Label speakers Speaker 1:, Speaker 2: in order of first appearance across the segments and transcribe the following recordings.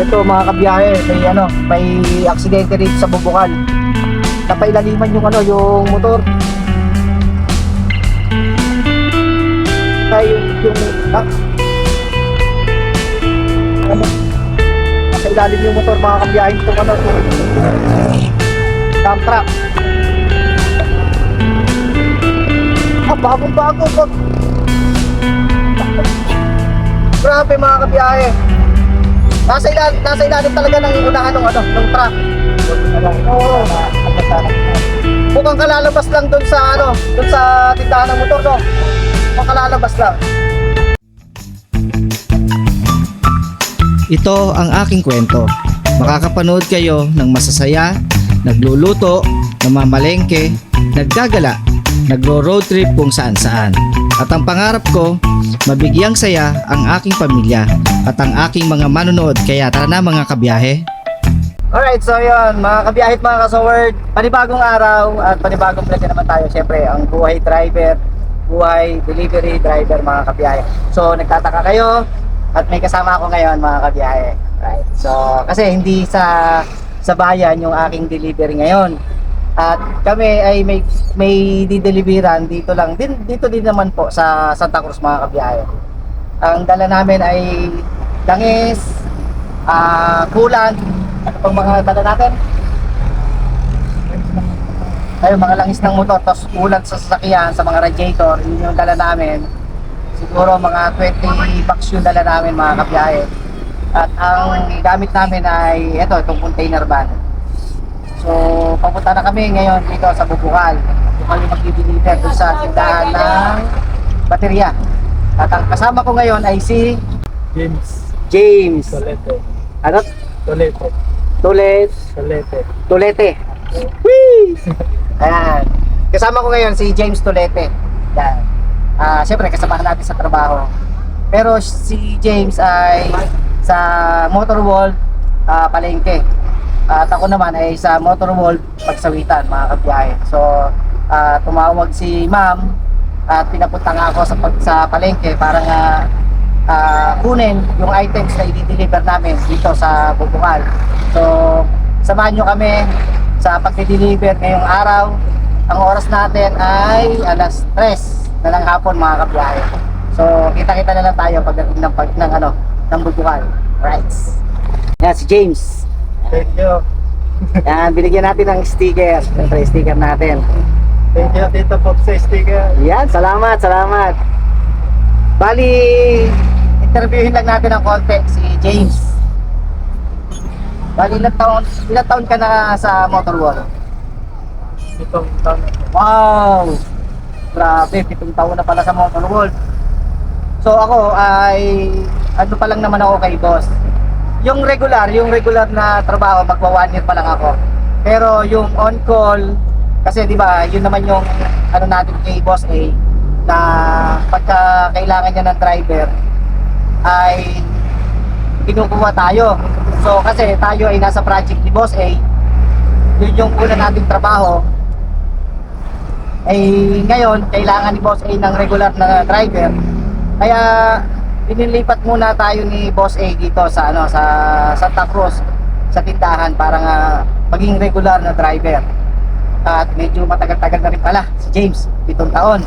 Speaker 1: Ito mga kabiyahe, may ano, may aksidente rito sa Bubukal. Napailaliman yung ano, yung motor. Ay, yung, yung, ah, ano, nasa ilalim yung motor mga kabiyahe itong ano, itong dump truck. Ah, bagong bago, bag. Grabe mga kabiyahe. Nasa ilalim, nasa ilalim talaga ng unahan ng ano, ng truck. Oo. Mukhang kalalabas lang doon sa ano, doon sa tindahan ng motor, no? Mukhang kalalabas lang.
Speaker 2: Ito ang aking kwento. Makakapanood kayo ng masasaya, nagluluto, namamalengke, naggagala, nagro-road trip kung saan saan. At ang pangarap ko, mabigyang saya ang aking pamilya at ang aking mga manonood kaya tara na mga kabiyahe.
Speaker 1: Alright, so yun, mga kabiyahe at mga kasoward, panibagong araw at panibagong vlog na naman tayo. Siyempre, ang buhay driver, buhay delivery driver, mga kabiyahe. So, nagtataka kayo at may kasama ako ngayon, mga kabiyahe. Right. So, kasi hindi sa sa bayan yung aking delivery ngayon. At kami ay may may dideliveran dito lang. Din dito din naman po sa Santa Cruz mga kabiyahe. Ang dala namin ay langis, ah kulan, ano pang mga dala natin? Ay, mga langis ng motor, tapos ulat sa sasakyan, sa mga radiator, yun yung dala namin. Siguro mga 20 bucks yung dala namin mga kabiyahe. At ang gamit namin ay ito, itong container van. So, papunta na kami ngayon dito sa Bubukal. Kung kami mag-deliver doon sa tindahan ng baterya. At ang kasama ko ngayon ay si
Speaker 3: James
Speaker 1: James.
Speaker 3: Tolete.
Speaker 1: Ano?
Speaker 3: Tolete.
Speaker 1: Tulet.
Speaker 3: Tolete.
Speaker 1: Tulete. Whee! Ayan. Kasama ko ngayon si James Tulete. Yan. Ah, siyempre kasama natin sa trabaho. Pero si James ay sa Motor World ah, palengke. At ako naman ay sa Motor World pagsawitan, mga kabiyahe. So, ah, tumawag si Ma'am at pinapunta nga ako sa sa palengke para nga ah, kunin yung items na i-deliver namin dito sa Bubukal. So, samahan nyo kami sa pagde-deliver ngayong araw. Ang oras natin ay alas 3 na ng hapon mga kabiyahe. So, kita-kita na lang tayo pagdating ng, pag, ng, ano, ng Bubukal. Right. Yan, si James.
Speaker 3: Thank you.
Speaker 1: Yan, binigyan natin ng sticker. Siyempre, sticker natin.
Speaker 3: Thank you, Tito Pop sa sticker.
Speaker 1: Yan, salamat, salamat. Bali, interviewin lang natin ng konti si James. Bali, ilang taon, ilang taon ka na sa Motor World?
Speaker 3: Itong taon.
Speaker 1: Wow! Grabe, pitong taon na pala sa Motor World. So ako ay ano pa lang naman ako kay boss. Yung regular, yung regular na trabaho, magwa one year pa lang ako. Pero yung on call, kasi di ba, yun naman yung ano natin kay boss A na pagka kailangan niya ng driver ay kinukuha tayo. So kasi tayo ay nasa project ni boss A, yun yung una nating trabaho, ay ngayon kailangan ni Boss A ng regular na driver. Kaya pinilipat muna tayo ni Boss A dito sa ano sa Santa Cruz sa tindahan para nga maging regular na driver. At medyo matagal-tagal na rin pala si James, pitong taon.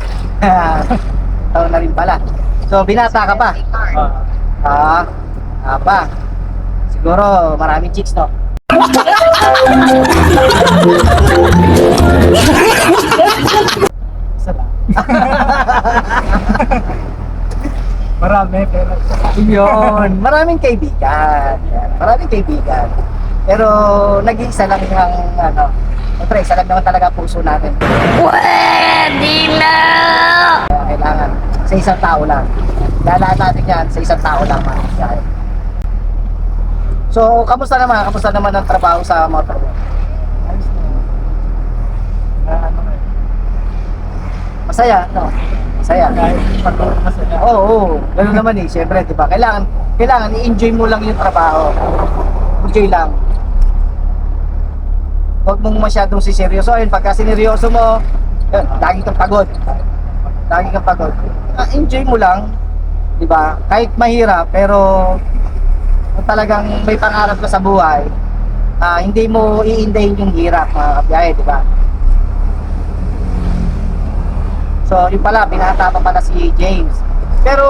Speaker 1: taon na rin pala. So binata ka pa.
Speaker 3: Ah,
Speaker 1: Ah, ah pa. Siguro maraming chicks no.
Speaker 3: isa lang. Marami, pero
Speaker 1: Yun, maraming kaibigan. Yan, Maraming kaibigan. Pero nag-iisa lang ang ano, Siyempre, isa lang naman talaga ang puso natin.
Speaker 4: Pwede na!
Speaker 1: Kailangan sa isang tao lang. Lalaan natin yan sa isang tao lang. mga kaibigan. So, kamusta naman? Kamusta naman ang trabaho sa motor?
Speaker 3: ayos na. Nga eh.
Speaker 1: Masaya, no? Masaya.
Speaker 3: Kahit pag masaya.
Speaker 1: Oo, oo. Ganun naman eh. Siyempre, di ba? Kailangan, kailangan i-enjoy mo lang yung trabaho. Enjoy lang. Huwag mong masyadong siseryosohin. Pagka sineryoso mo, yun, lagi kang pagod. Lagi kang pagod. Ah, enjoy mo lang. Di ba? Kahit mahirap, pero kung talagang may pangarap ka sa buhay, ah, hindi mo iindayin yung hirap mga kabiyahe, di ba? So, yun pala, binata pa pala si James. Pero,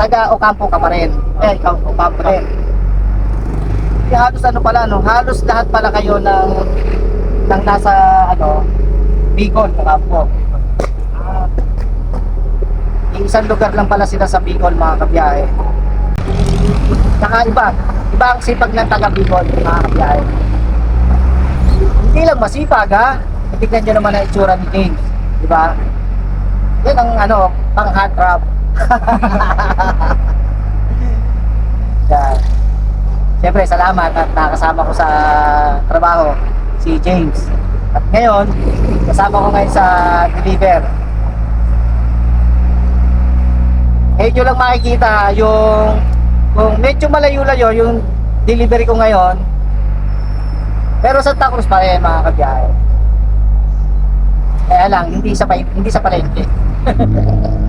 Speaker 1: taga Ocampo ka pa rin. Eh, ikaw, Ocampo rin. Eh, halos ano pala, no? Halos lahat pala kayo ng, ng nasa, ano, Bicol, Ocampo. Ah, isang lugar lang pala sila sa Bicol, mga kabiyahe. Saka iba, iba ang sipag ng taga Bicol, mga kabiyahe. Hindi lang masipag, ha? Tignan nyo naman ang itsura ni James, di ba? Yan ang ano, pang hot trap. Yan. Siyempre, salamat at nakasama ko sa trabaho si James. At ngayon, kasama ko ngayon sa deliver. Eh, nyo lang makikita yung kung medyo malayo-layo yung delivery ko ngayon. Pero Santa Cruz pa rin mga kabiyahe. Kaya lang, hindi sa, pa- hindi sa palengke.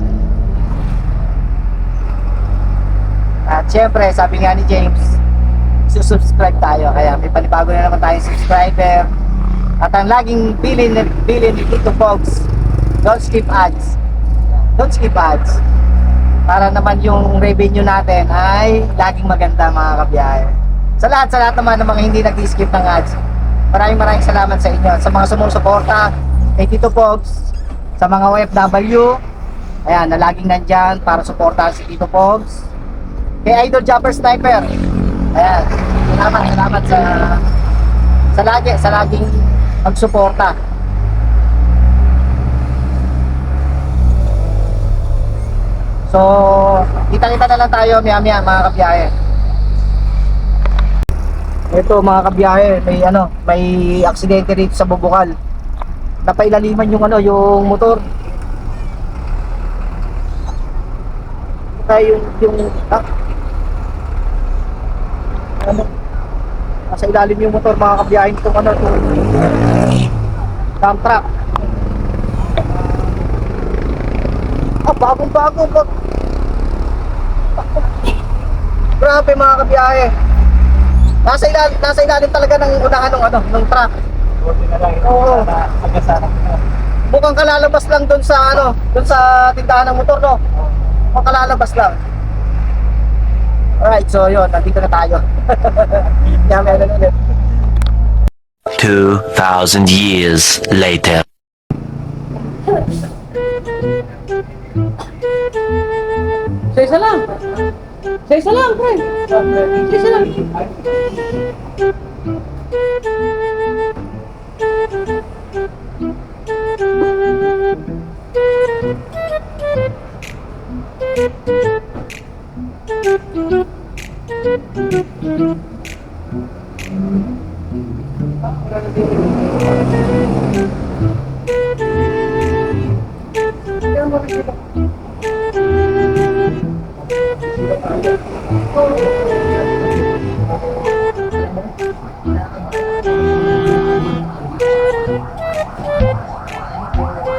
Speaker 1: At syempre, sabi nga ni James, susubscribe tayo. Kaya may panibago na naman tayong subscriber. At ang laging bilin, bilin Tito Fox, don't skip ads. Don't skip ads. Para naman yung revenue natin ay laging maganda mga kabiyahe. Sa lahat, sa lahat naman ng mga hindi nag-skip ng ads, maraming maraming salamat sa inyo. Sa mga sumusuporta kay Tito Fox, sa mga OFW, ayan, na laging nandyan para suportahan si Tito Fox. Kay Idol Jumper Sniper, ayan, salamat, salamat sa sa lagi, sa laging magsuporta. So, kita-kita na lang tayo maya-maya mga kabiyahe. Ito mga kabiyahe, may ano, may aksidente rito sa Bubukal. Napailaliman yung ano, yung motor. Kaya yung yung ah, ano, nasa ilalim yung motor mga kabiyahe itong ano, itong dump truck. Ah, bagong bago. Bag... Grabe mga kabiyahe. Nasa ilalim, nasa ilalim talaga ng unahan ng ano, ng truck.
Speaker 3: Na lang.
Speaker 1: Oo. Mukhang kalalabas lang doon sa ano, doon sa tindahan ng motor, no? Mukhang kalalabas lang. Alright, so yun, nandito na tayo. Yami na ulit.
Speaker 5: 2,000 years later.
Speaker 3: Sa isa lang. Sa isa lang, pre. Sa isa lang.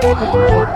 Speaker 3: Oh, my God.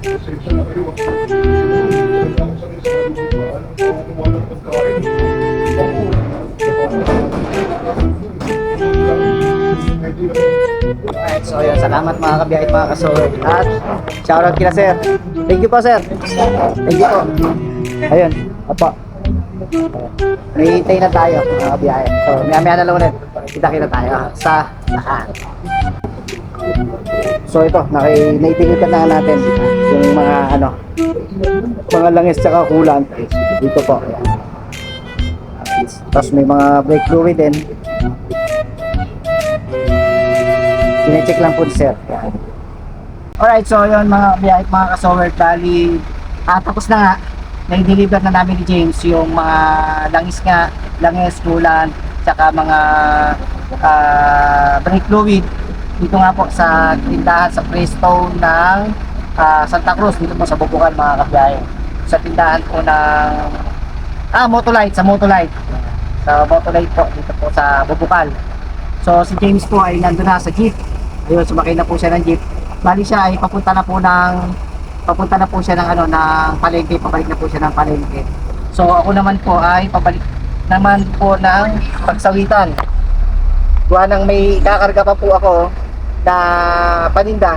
Speaker 1: Alright, so yun, salamat mga kabiyahe at mga kasoy. At shoutout kila sir. Thank you po sir. Thank you po. Ayun, apa. Nahihintay na tayo mga kabiyahe. So, maya-maya na lang ulit. Kita-kita tayo sa lahat. So ito, naki, naitilitan na natin yung mga ano, mga langis tsaka kulan. Dito po. Ayan. Tapos may mga brake fluid din. Sinecheck lang po ni sir. Ayan. Alright, so yun mga biyahe, mga ka-Sower Valley. Ah, tapos na nga, na-deliver na namin ni James yung mga langis nga, langis, kulan, tsaka mga ah, brake fluid. Dito nga po sa tindahan sa Presto ng ah, Santa Cruz, dito po sa Bubukan mga kabiyahe. Sa tindahan po ng Ah, Motolite, sa Motolite. Sa Motolite po, dito po sa Bubukal. So si James po ay nandun na sa jeep. Ayun, sumakay na po siya ng jeep. Bali siya ay papunta na po ng papunta na po siya ng ano ng palengke, pabalik na po siya ng palengke. So ako naman po ay pabalik naman po ng pagsawitan. Gawa nang may kakarga pa po ako na paninda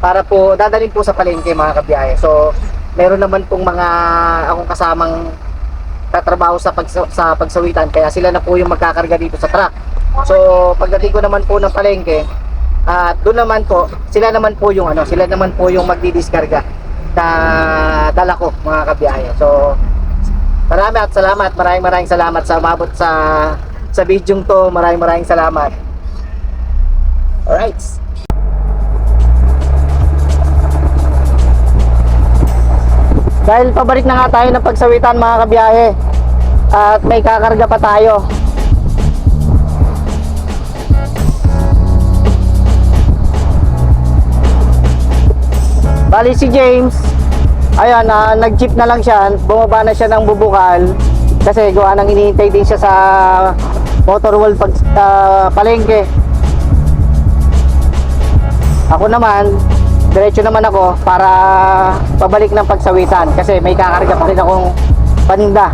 Speaker 1: para po dadalhin po sa palengke mga kabiyahe. So meron naman pong mga akong kasamang tatrabaho sa pagsa, sa pagsawitan kaya sila na po yung magkakarga dito sa truck. So pagdating ko naman po ng palengke at doon naman po sila naman po yung ano, sila naman po yung magdidiskarga na dala ko mga kabiyahe. So marami at salamat, maraming maraming salamat sa umabot sa sa video to. Maraming maraming salamat. Alright. Dahil pabalik na nga tayo ng pagsawitan mga kabiyahe at may kakarga pa tayo. Bali si James, ayan, na nag-jeep na lang siya, bumaba na siya ng bubukal kasi gawa nang hinihintay din siya sa motor world pag ah, palengke. Ako naman, diretso naman ako para pabalik ng pagsawitan kasi may kakarga pa rin akong paninda.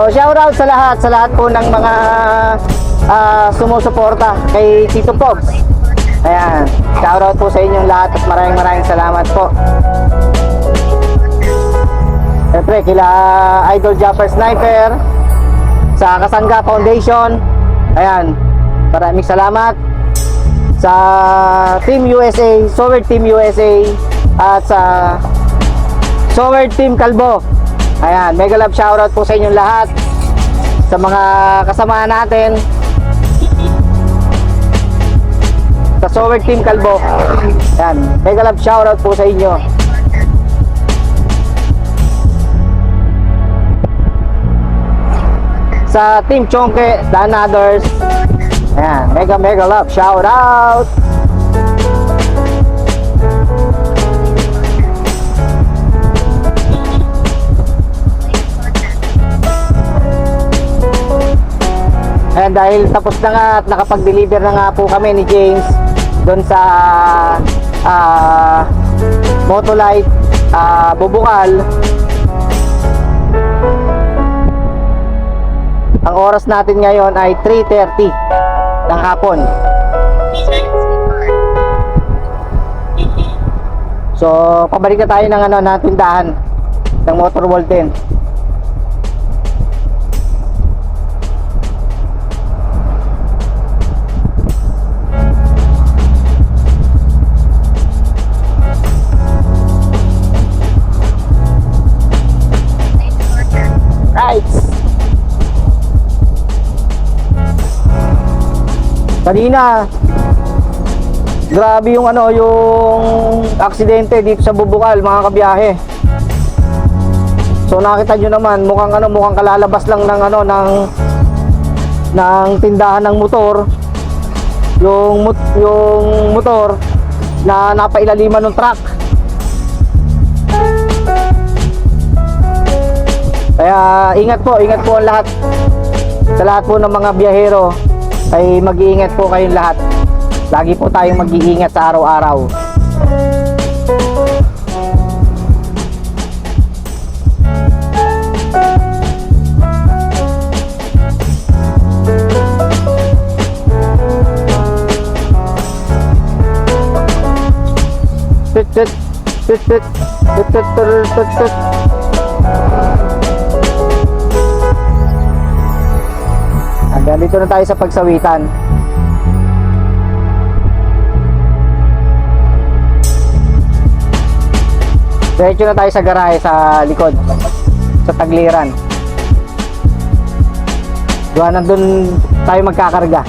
Speaker 1: So shout out sa lahat, sa lahat po ng mga ah, sumusuporta kay Tito Pogs. Ayan, shout out po sa inyong lahat at maraming maraming salamat po. Siyempre, kila Idol Jumper Sniper, sa Kasangga Foundation, ayan, maraming salamat sa Team USA, Sower Team USA, at sa Sower Team Kalbo. Ayan, mega love shoutout po sa inyong lahat. Sa mga kasama natin. Sa Sower Team Kalbo. Ayan, mega love shoutout po sa inyo. Sa Team Chonke, Dan Others. Ayan, mega mega love shoutout. Ayan, dahil tapos na nga at nakapag-deliver na nga po kami ni James doon sa ah Motolite ah, Bubukal. Ang oras natin ngayon ay 3.30 ng hapon. So, pabalik na tayo ng ano, na tindahan ng Motor World 10. Kanina, grabe yung ano, yung aksidente dito sa Bubukal, mga kabiyahe. So nakita nyo naman, mukhang ano, mukhang kalalabas lang ng ano, ng ng tindahan ng motor. Yung mot, yung motor na napailaliman ng truck. Kaya ingat po, ingat po ang lahat. Sa lahat po ng mga biyahero ay mag-iingat po kayong lahat. Lagi po tayong mag-iingat sa araw-araw. Tut tut tut tut tut tut tut tut Hanggang dito na tayo sa pagsawitan. Diretso na tayo sa garahe sa likod. Sa tagliran. Doon nandun tayo magkakarga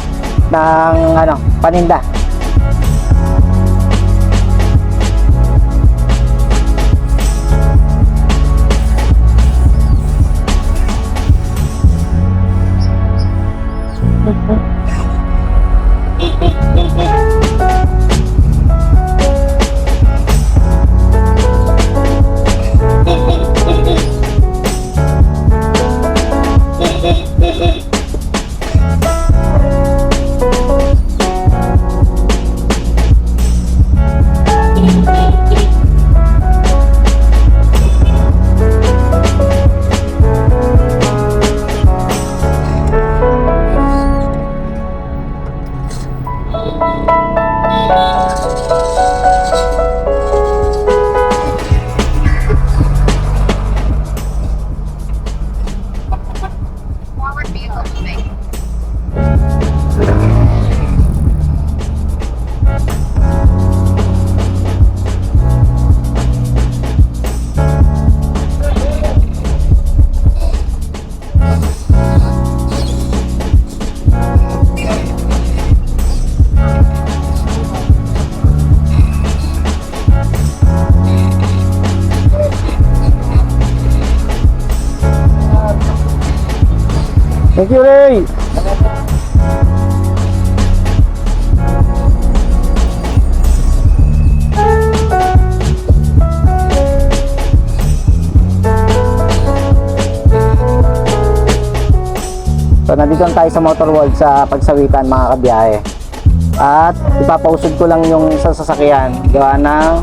Speaker 1: ng ano, paninda. Thank you. Thank you, Ray! So, nandito na tayo sa Motor World sa pagsawitan mga kabiyahe. At ipapausod ko lang yung isang sasakyan gawa ng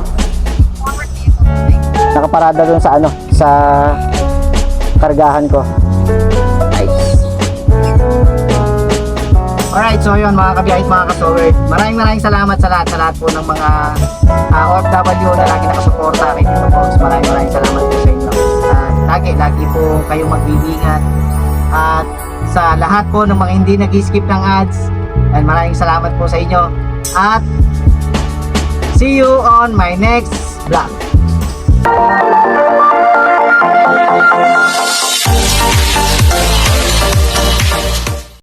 Speaker 1: nakaparada dun sa ano sa kargahan ko. Alright, so yun mga kabiyahit, mga kasowerd. Maraming maraming salamat sa lahat, sa lahat po ng mga ah, uh, OFW na lagi nakasuporta kay Tito Pops. Maraming maraming salamat po sa inyo. Uh, lagi, lagi po kayong magbibingat. At sa lahat po ng mga hindi nag-skip ng ads, and maraming salamat po sa inyo. At see you on my next vlog.